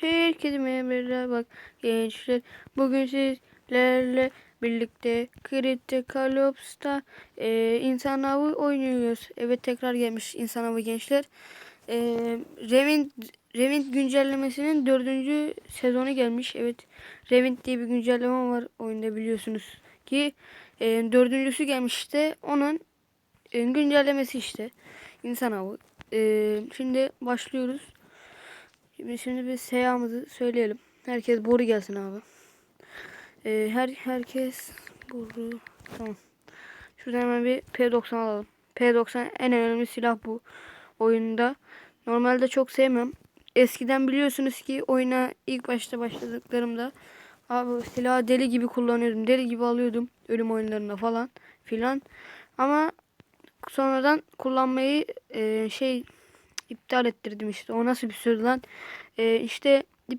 Herkese merhaba bak gençler. Bugün sizlerle birlikte Critical Ops'ta e, insan avı oynuyoruz. Evet tekrar gelmiş insan avı gençler. E, Revint, Revint güncellemesinin dördüncü sezonu gelmiş. Evet Revint diye bir güncelleme var oyunda biliyorsunuz ki e, dördüncüsü gelmiş işte. Onun e, güncellemesi işte. İnsan avı. E, şimdi başlıyoruz. Şimdi, şimdi bir seyahımızı söyleyelim. Herkes boru gelsin abi. E, her herkes boru. Tamam. Şuradan hemen bir P90 alalım. P90 en önemli silah bu oyunda. Normalde çok sevmem. Eskiden biliyorsunuz ki oyuna ilk başta başladıklarımda abi silahı deli gibi kullanıyordum. Deli gibi alıyordum ölüm oyunlarında falan filan. Ama sonradan kullanmayı e, şey iptal ettirdim işte. O nasıl bir söz lan? E, işte ip-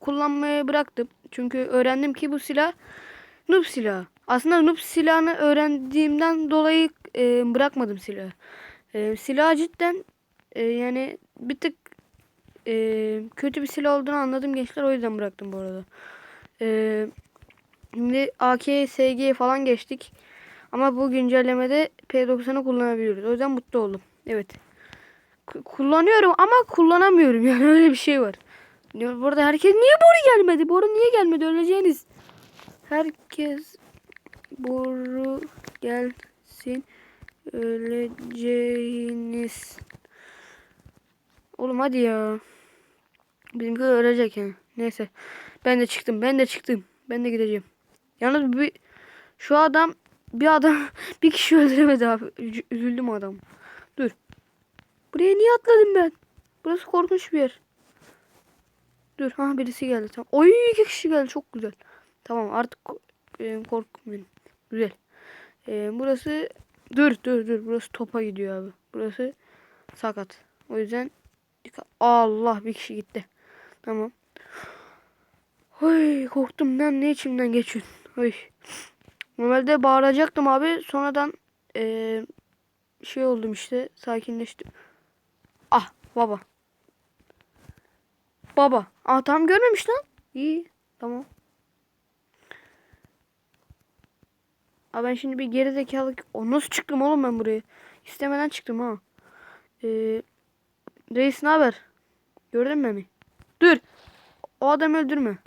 kullanmayı bıraktım. Çünkü öğrendim ki bu silah noob silahı. Aslında noob silahını öğrendiğimden dolayı e, bırakmadım silahı. E, silah cidden e, yani bir tık e, kötü bir silah olduğunu anladım gençler. O yüzden bıraktım bu arada. E, şimdi AK, SG falan geçtik. Ama bu güncellemede P90'ı kullanabiliyoruz. O yüzden mutlu oldum. Evet. K- kullanıyorum ama kullanamıyorum. Yani öyle bir şey var. Burada herkes niye boru gelmedi? Boru niye gelmedi? Öleceğiniz. Herkes boru gelsin. Öleceğiniz. Oğlum hadi ya. Bizimki ölecek yani. Neyse. Ben de çıktım. Ben de çıktım. Ben de gideceğim. Yalnız bir şu adam bir adam bir kişi öldüremedi abi. Üz- Üzüldüm adam. Dur. Buraya niye atladım ben? Burası korkunç bir yer. Dur ha birisi geldi tamam. Oy iki kişi geldi çok güzel. Tamam artık e, korkmuyorum. Güzel. E, burası dur dur dur burası topa gidiyor abi. Burası sakat. O yüzden Allah bir kişi gitti. Tamam. Oy korktum lan ne içimden geçiyor. Oy. Normalde bağıracaktım abi. Sonradan eee, şey oldum işte. Sakinleştim. Ah baba. Baba. Aa tam görmemiş lan. İyi. Tamam. Aa ben şimdi bir geri zekalı... O nasıl çıktım oğlum ben buraya? İstemeden çıktım ha. Ee, reis ne haber? Gördün mü beni? Dur. O adamı öldürme.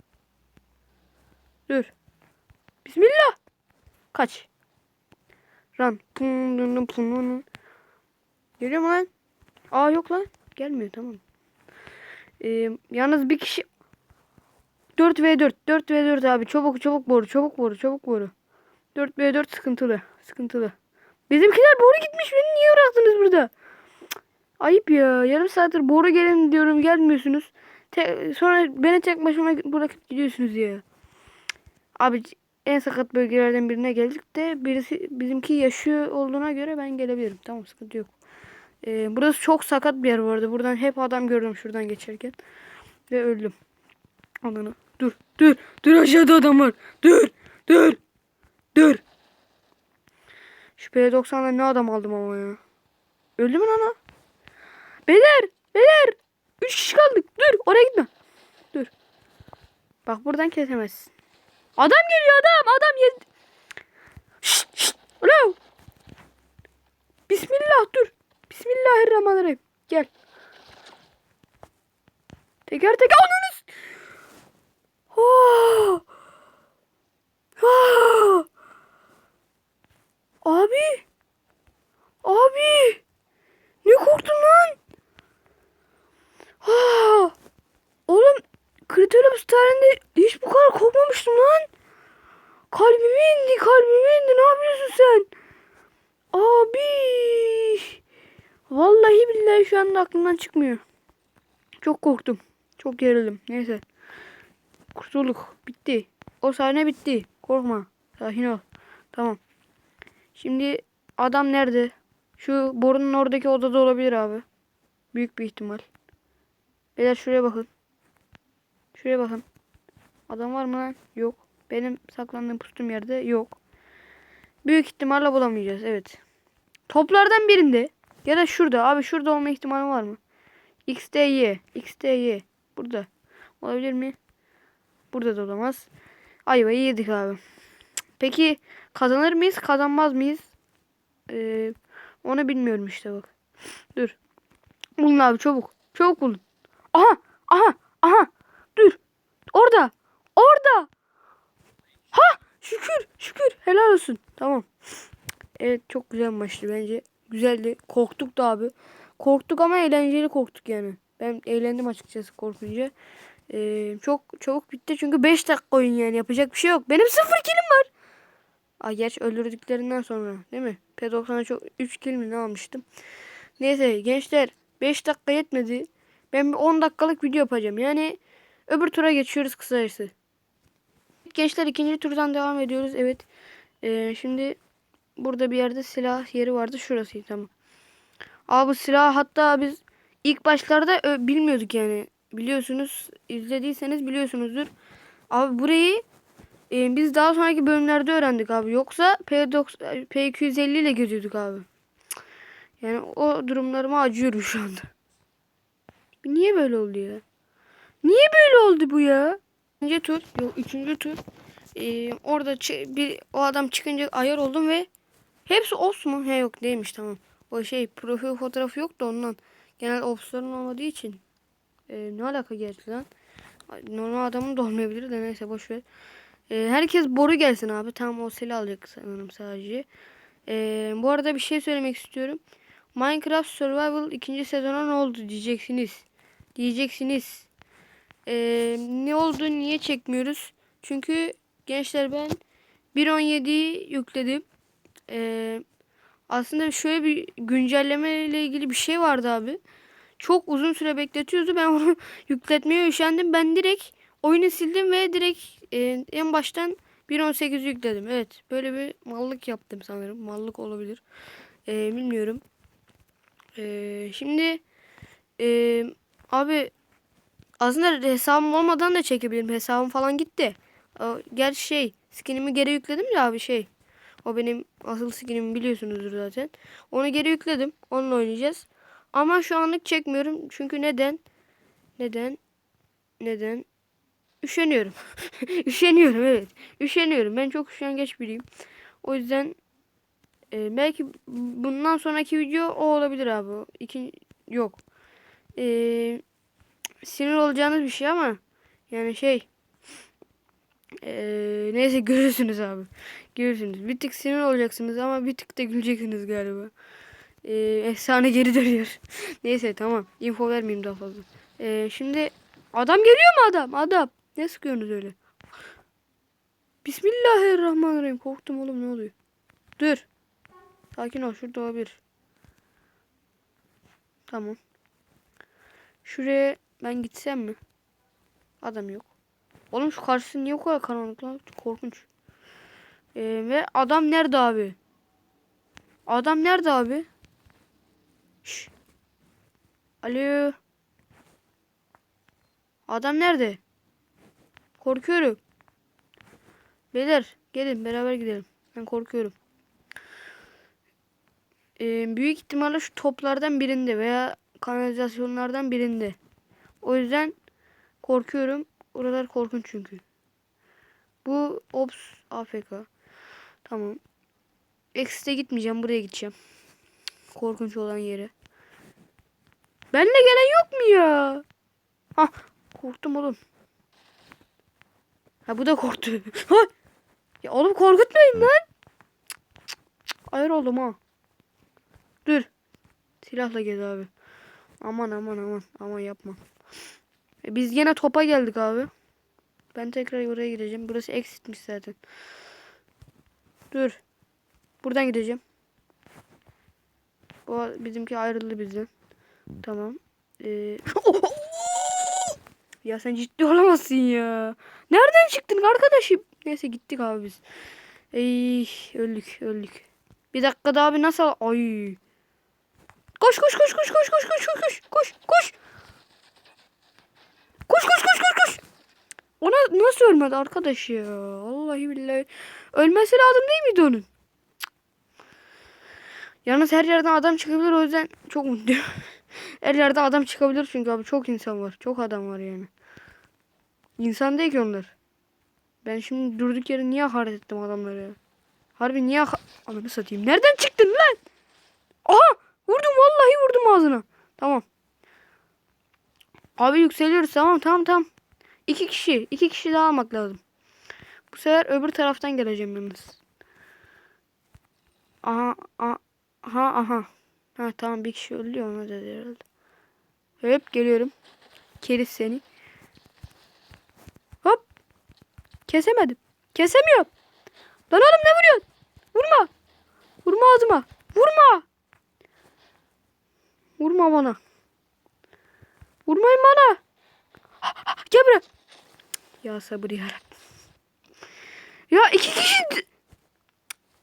Dur. Bismillah. Kaç. Run. Pum, dun, pum, dun. Geliyor mu lan? Aa yok lan. Gelmiyor tamam. Ee, yalnız bir kişi 4v4 4v4 abi çabuk çabuk boru çabuk boru çabuk boru 4v4 sıkıntılı sıkıntılı Bizimkiler boru gitmiş beni niye bıraktınız burada Ayıp ya yarım saattir boru gelin diyorum gelmiyorsunuz Te- sonra beni tek başıma bırakıp gidiyorsunuz ya Abi en sakat bölgelerden birine geldik de birisi bizimki yaşıyor olduğuna göre ben gelebilirim. Tamam sıkıntı yok. Ee, burası çok sakat bir yer bu arada. Buradan hep adam gördüm şuradan geçerken. Ve öldüm. Ananı. Dur dur dur aşağıda adam var. Dur dur dur. Şu P90'da ne adam aldım ama ya. Öldü mü lan o? Beyler beyler. Üç kişi kaldık. Dur oraya gitme. Dur. Bak buradan kesemezsin. Adam geliyor adam. Adam yedi. Şşt şşt. Alo. Bismillah dur. Bismillahirrahmanirrahim. Gel. Teker teker ananız. Oh. Ah. Abi. Abi. Ne korktun lan? Ah. Oğlum Kriterobus tarihinde bu kadar korkmamıştım lan. Kalbime indi, kalbime indi. Ne yapıyorsun sen? Abi. Vallahi billahi şu anda aklımdan çıkmıyor. Çok korktum. Çok gerildim. Neyse. Kurtulduk. Bitti. O sahne bitti. Korkma. Sakin ol. Tamam. Şimdi adam nerede? Şu borunun oradaki odada olabilir abi. Büyük bir ihtimal. Beyler şuraya bakın. Şuraya bakın. Adam var mı lan? Yok. Benim saklandığım pustum yerde yok. Büyük ihtimalle bulamayacağız. Evet. Toplardan birinde. Ya da şurada. Abi şurada olma ihtimali var mı? X, D, Y. X, D, Y. Burada. Olabilir mi? Burada da olamaz. Ayvayı yedik abi. Peki kazanır mıyız? Kazanmaz mıyız? Ee, onu bilmiyorum işte bak. Dur. Bulun abi çabuk. Çabuk bulun. Aha! Aha! Aha! Dur. Orada. Orada. Ha! Şükür. Şükür. Helal olsun. Tamam. Evet çok güzel maçtı bence. Güzeldi. Korktuk da abi. Korktuk ama eğlenceli korktuk yani. Ben eğlendim açıkçası korkunca. Ee, çok çabuk bitti çünkü 5 dakika oyun yani yapacak bir şey yok. Benim 0 kilim var. Aa, gerçi öldürdüklerinden sonra değil mi? P90'a çok 3 kill mi ne almıştım. Neyse gençler 5 dakika yetmedi. Ben bir 10 dakikalık video yapacağım. Yani öbür tura geçiyoruz kısacası. Gençler ikinci turdan devam ediyoruz. Evet. Ee, şimdi burada bir yerde silah yeri vardı. Şurası tamam. Abi silah hatta biz ilk başlarda ö, bilmiyorduk yani. Biliyorsunuz izlediyseniz biliyorsunuzdur. Abi burayı e, biz daha sonraki bölümlerde öğrendik abi. Yoksa P90, P250 ile geziyorduk abi. Yani o durumlarıma acıyorum şu anda. Niye böyle oldu ya? Niye böyle oldu bu ya? İkinci tur, yok üçüncü tur. Ee, orada bir o adam çıkınca ayar oldum ve hepsi ops mu? He yok değilmiş tamam. O şey profil fotoğrafı yok da ondan. Genel opsların olmadığı için. Ee, ne alaka gerçi lan? Normal adamın da olmayabilir de neyse boş ver. Ee, herkes boru gelsin abi. Tamam o silah alacak sanırım sadece. Ee, bu arada bir şey söylemek istiyorum. Minecraft Survival ikinci sezona ne oldu diyeceksiniz. Diyeceksiniz. Ee, ne oldu niye çekmiyoruz? Çünkü gençler ben 1.17'yi yükledim. Ee, aslında şöyle bir güncelleme ile ilgili bir şey vardı abi. Çok uzun süre bekletiyordu. Ben onu yükletmeye üşendim. Ben direkt oyunu sildim ve direkt e, en baştan 1.18 yükledim. Evet. Böyle bir mallık yaptım sanırım. Mallık olabilir. Ee, bilmiyorum. Ee, şimdi e, abi aslında hesabım olmadan da çekebilirim. Hesabım falan gitti. Gerçi şey skinimi geri yükledim ya abi şey. O benim asıl skinimi biliyorsunuzdur zaten. Onu geri yükledim. Onunla oynayacağız. Ama şu anlık çekmiyorum. Çünkü neden? Neden? Neden? Üşeniyorum. Üşeniyorum evet. Üşeniyorum. Ben çok üşengeç biriyim. O yüzden e, belki bundan sonraki video o olabilir abi. İki, yok. E, sinir olacağınız bir şey ama yani şey e, neyse görürsünüz abi. Görürsünüz. Bir tık sinir olacaksınız ama bir tık da güleceksiniz galiba. E, efsane geri dönüyor. neyse tamam. Info vermeyeyim daha fazla. E, şimdi adam geliyor mu adam? Adam. Ne sıkıyorsunuz öyle? Bismillahirrahmanirrahim. Korktum oğlum ne oluyor? Dur. Sakin ol şurada olabilir. Tamam. Şuraya ben gitsem mi? Adam yok. Oğlum şu karşısı niye o kadar karanlık lan? Korkunç. Ee, ve adam nerede abi? Adam nerede abi? Şş. Alo. Adam nerede? Korkuyorum. Beyler gelin beraber gidelim. Ben korkuyorum. Ee, büyük ihtimalle şu toplardan birinde veya kanalizasyonlardan birinde. O yüzden korkuyorum. Oralar korkunç çünkü. Bu ops AFK. Tamam. Exit'e gitmeyeceğim. Buraya gideceğim. Korkunç olan yere. Benle gelen yok mu ya? Ah korktum oğlum. Ha bu da korktu. Ha! ya oğlum korkutmayın lan. Ayar oldum ha. Dur. Silahla gez abi. Aman aman aman. Aman yapma. E, biz yine topa geldik abi. Ben tekrar oraya gideceğim. Burası exitmiş zaten. Dur. Buradan gideceğim. Bu bizimki ayrıldı bizden. Tamam. Ee... ya sen ciddi olamazsın ya. Nereden çıktın arkadaşım? Neyse gittik abi biz. Ey öldük öldük. Bir dakika daha abi nasıl? Ay. Koş koş koş koş koş koş koş koş koş koş koş. Koş koş koş koş koş. Ona nasıl ölmedi arkadaş ya? Vallahi billahi. Ölmesi lazım değil miydi onun? Yalnız her yerden adam çıkabilir o yüzden çok mutluyum. her yerden adam çıkabilir çünkü abi çok insan var. Çok adam var yani. İnsan değil ki onlar. Ben şimdi durduk yere niye hakaret ettim adamlara ya? Harbi niye Ananı satayım. Nereden çıktın lan? Aha! Vurdum vallahi vurdum ağzına. Tamam. Abi yükseliyoruz tamam tamam tamam. İki kişi. iki kişi daha almak lazım. Bu sefer öbür taraftan geleceğim yalnız. Aha, aha, aha. Ha tamam bir kişi öldü ya ona dedi herhalde. Hop geliyorum. Keriz seni. Hop. Kesemedim. Kesemiyorum. Lan oğlum ne vuruyorsun? Vurma. Vurma ağzıma. Vurma. Vurma bana. Vurmayın bana. Gel buraya. Ya sabır yarabbim. Ya iki kişi...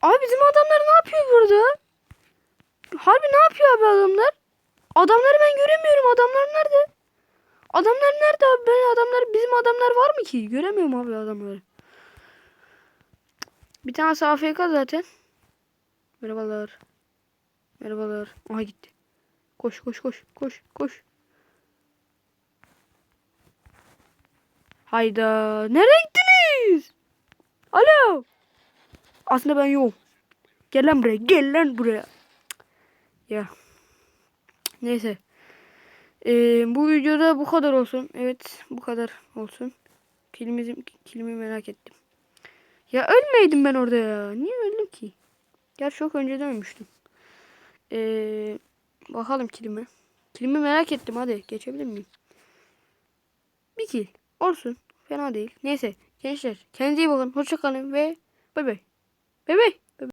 Abi bizim adamlar ne yapıyor burada? Harbi ne yapıyor abi adamlar? Adamları ben göremiyorum. Adamlar nerede? Adamlar nerede abi? Ben adamlar bizim adamlar var mı ki? Göremiyorum abi adamları. Bir tanesi AFK zaten. Merhabalar. Merhabalar. Aha gitti. Koş koş koş koş koş. Hayda. Nereye gittiniz? Alo. Aslında ben yokum. Gel lan buraya. Gel lan buraya. Ya. Neyse. Ee, bu videoda bu kadar olsun. Evet bu kadar olsun. Kilimizi, kilimi merak ettim. Ya ölmeydim ben orada ya. Niye öldüm ki? Gerçi çok önceden ölmüştüm. Ee, bakalım kilime. Kilimi merak ettim hadi. Geçebilir miyim? Bir kil. Olsun. Fena değil. Neyse. Gençler kendinize iyi bakın. Hoşça kalın ve bay bay. Bay bay.